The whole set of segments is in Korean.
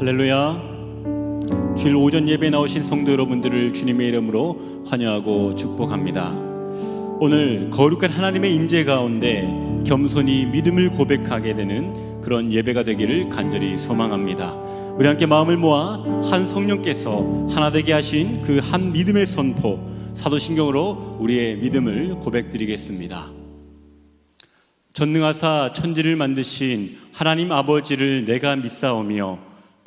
할렐루야. 주일 오전 예배 나오신 성도 여러분들을 주님의 이름으로 환영하고 축복합니다. 오늘 거룩한 하나님의 임재 가운데 겸손히 믿음을 고백하게 되는 그런 예배가 되기를 간절히 소망합니다. 우리 함께 마음을 모아 한 성령께서 하나 되게 하신 그 한 믿음의 선포 사도신경으로 우리의 믿음을 고백드리겠습니다. 전능하사 천지를 만드신 하나님 아버지를 내가 믿사오며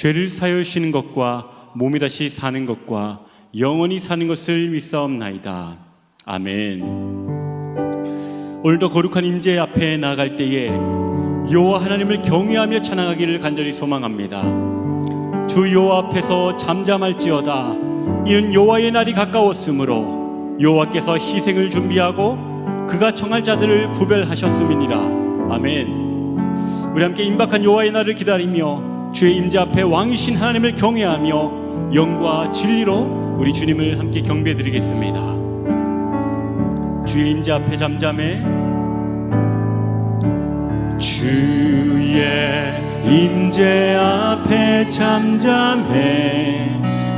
죄를 사여 주시는 것과 몸이 다시 사는 것과 영원히 사는 것을 믿사옵나이다. 아멘. 오늘도 거룩한 임재 앞에 나아갈 때에 여호와 하나님을 경외하며 찬양하기를 간절히 소망합니다. 주 여호와 앞에서 잠잠할지어다. 이는 여호와의 날이 가까웠으므로 여호와께서 희생을 준비하고 그가 청할 자들을 구별하셨음이니라. 아멘. 우리 함께 임박한 여호와의 날을 기다리며 주의 임재 앞에 왕이신 하나님을 경외하며 영과 진리로 우리 주님을 함께 경배드리겠습니다. 주의 임재 앞에 잠잠해. 주의 임재 앞에 잠잠해.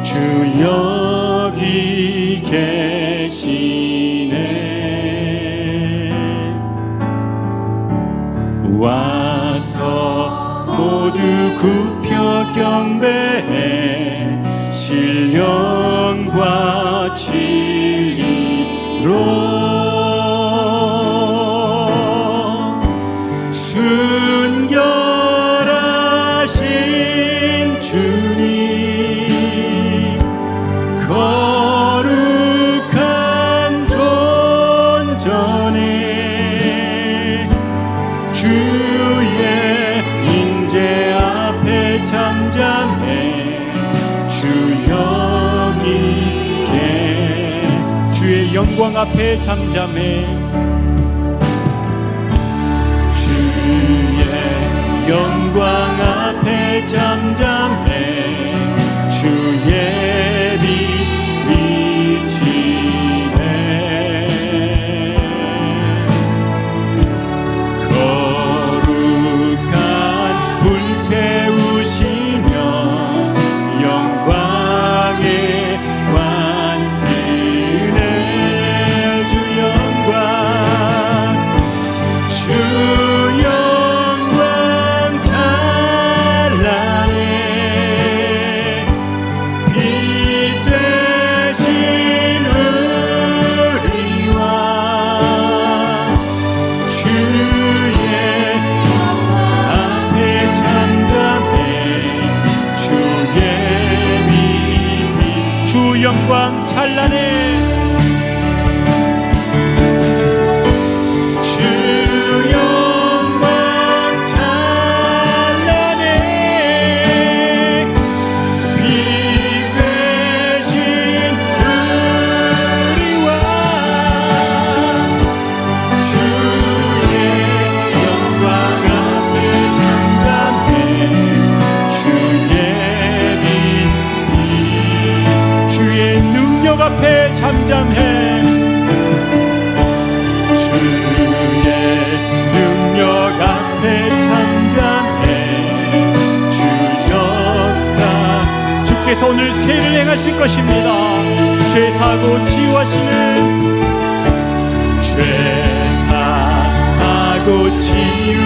주 여기 계시네. 와서 모두 굽혀 경배해 신령과 진리로 영광 앞에 잠잠해. 주의 영광 앞에 잠잠해. 주의 찬란해 잠잠해. 주의 능력 앞에 잠잠해. 주 역사. 주께서 오늘 세를 행하실 것입니다. 죄 사고 치유하시는 죄 사하고 치유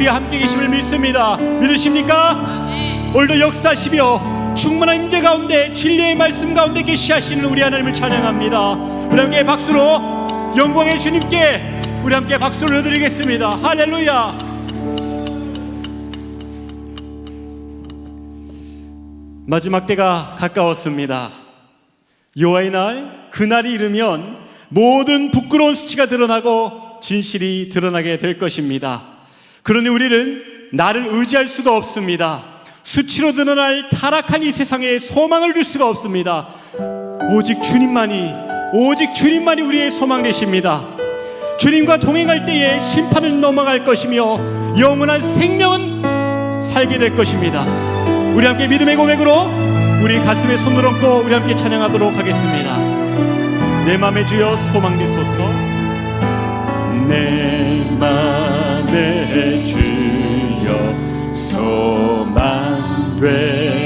우리 함께 계심을 믿습니다 믿으십니까? 오늘도 역사시며 충만한 임재 가운데 진리의 말씀 가운데 계시하시는 우리 하나님을 찬양합니다 우리 함께 박수로 영광의 주님께 우리 함께 박수를 드리겠습니다 할렐루야 마지막 때가 가까웠습니다. 여호와의 날, 그날이 이르면 모든 부끄러운 수치가 드러나고 진실이 드러나게 될 것입니다. 그러니 우리는 나를 의지할 수가 없습니다. 수치로 드러날 타락한 이 세상에 소망을 줄 수가 없습니다. 오직 주님만이, 오직 주님만이 우리의 소망 되십니다. 주님과 동행할 때에 심판을 넘어갈 것이며 영원한 생명은 살게 될 것입니다. 우리 함께 믿음의 고백으로 우리 가슴에 손을 얹고 우리 함께 찬양하도록 하겠습니다. 내 맘에 주여 소망 되소서. 내 맘 에 주여 소망 되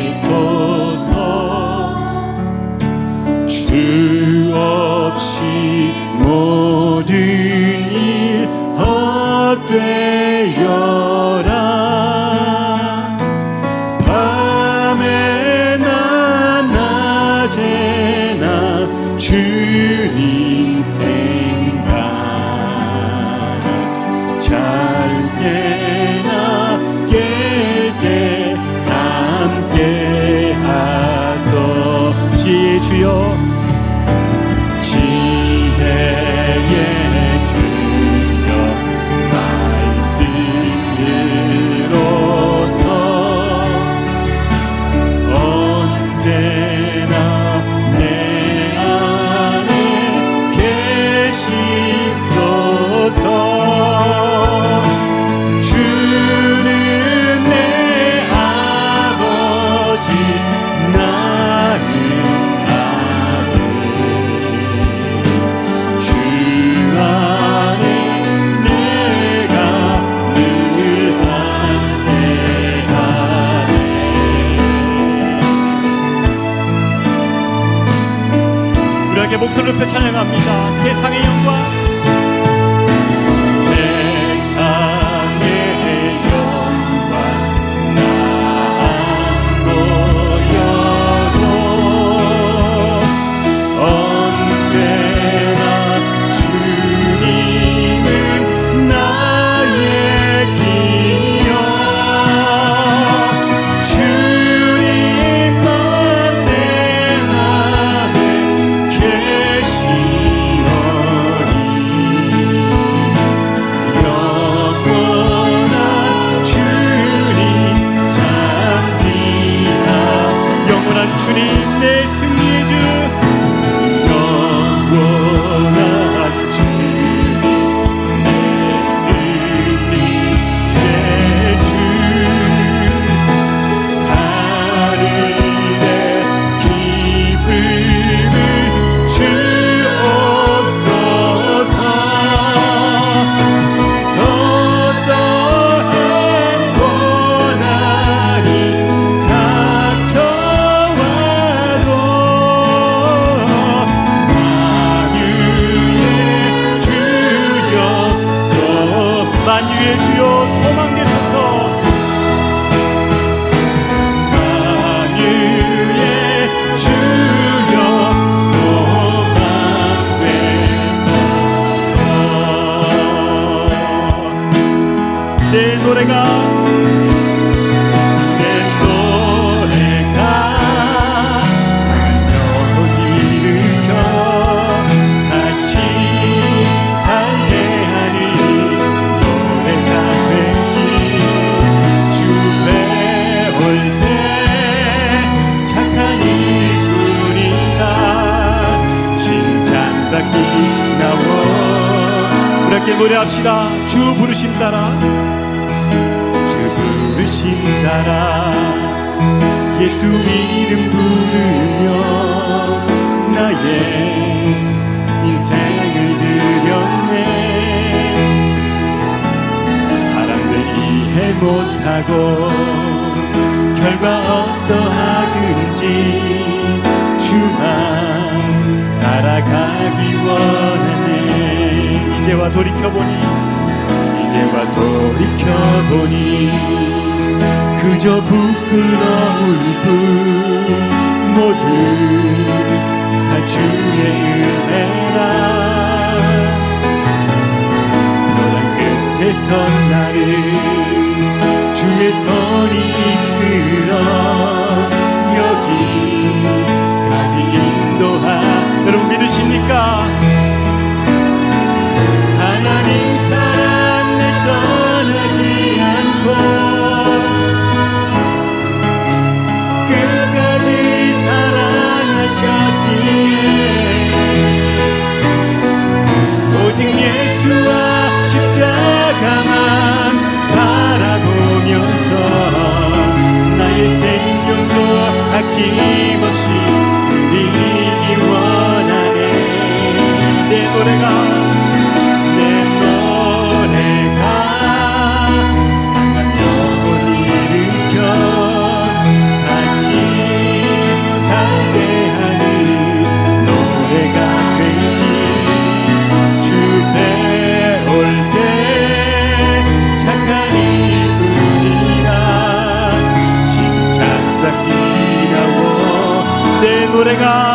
함께 노래합시다. 주 부르심 따라. 주 부르심 따라. 예수 이름 부르며 나의 인생을 드렸네 사람들 이해 못하고 결과 어떠하든지 이제와 돌이켜보니 이제와 돌이켜보니 그저 부끄러울 뿐 모두 다 주의 은혜라. 너란 끝에서 나를 주의 손이 이끌어 바라보면서 나의 생 내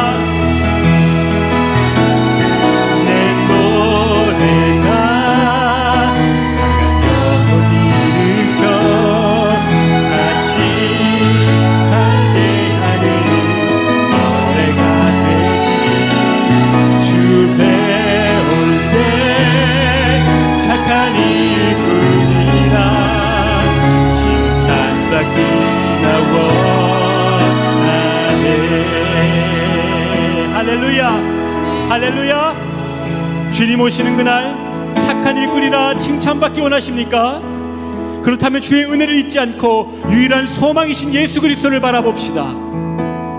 할렐루야 주님 오시는 그날 착한 일꾼이라 칭찬받기 원하십니까? 그렇다면 주의 은혜를 잊지 않고 유일한 소망이신 예수 그리스도를 바라봅시다.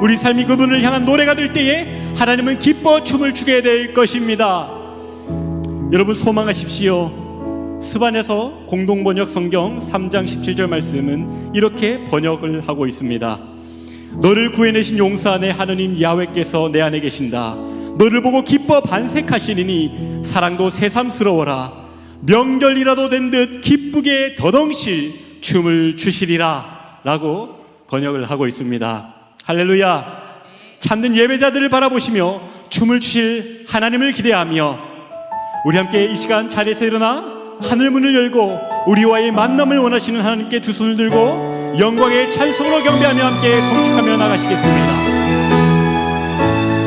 우리 삶이 그분을 향한 노래가 될 때에 하나님은 기뻐 춤을 추게 될 것입니다. 여러분 소망하십시오. 스반에서 공동번역 성경 3장 17절 말씀은 이렇게 번역을 하고 있습니다. 너를 구해내신 용사 내 하느님 야훼께서 내 안에 계신다. 너를 보고 기뻐 반색하시리니 사랑도 새삼스러워라. 명절이라도 된 듯 기쁘게 더덩실 춤을 추시리라. 라고 번역을 하고 있습니다. 할렐루야. 참는 예배자들을 바라보시며 춤을 추실 하나님을 기대하며 우리 함께 이 시간 자리에서 일어나 하늘 문을 열고 우리와의 만남을 원하시는 하나님께 두 손을 들고 영광의 찬송으로 경배하며 함께 동축하며 나가시겠습니다.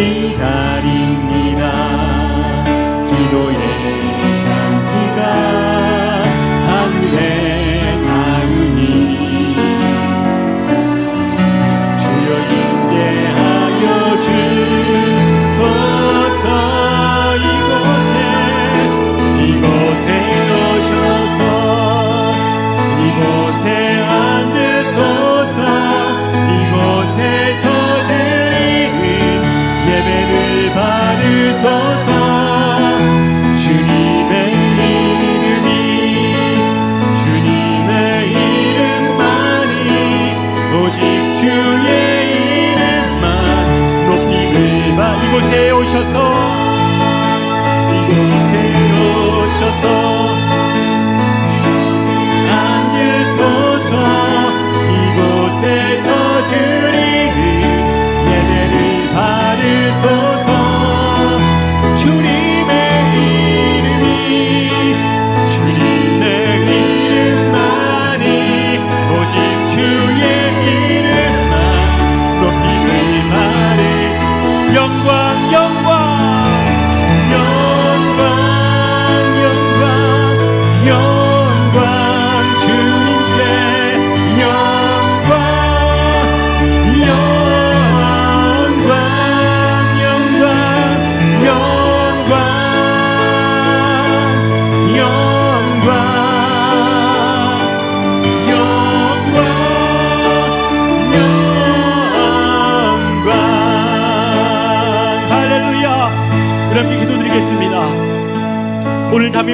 기다립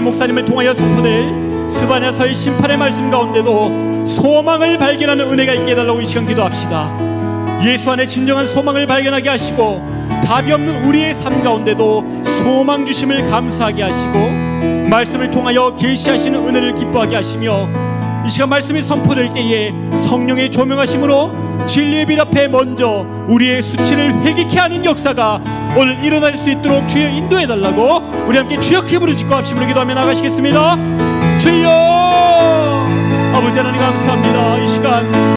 목사님을 통하여 선포될 스바냐서의 심판의 말씀 가운데도 소망을 발견하는 은혜가 있게 해달라고 이 시간 기도합시다. 예수 안에 진정한 소망을 발견하게 하시고 답이 없는 우리의 삶 가운데도 소망 주심을 감사하게 하시고 말씀을 통하여 계시하시는 은혜를 기뻐하게 하시며 이 시간 말씀이 선포될 때에 성령의 조명하심으로 진리의 빛 앞에 먼저 우리의 수치를 회개케 하는 역사가 오늘 일어날 수 있도록 주여 인도해 달라고 우리 함께 주여 기부를 짓고 합심으로 기도하며 나가시겠습니다. 주여! 아버지 하나님 감사합니다. 이 시간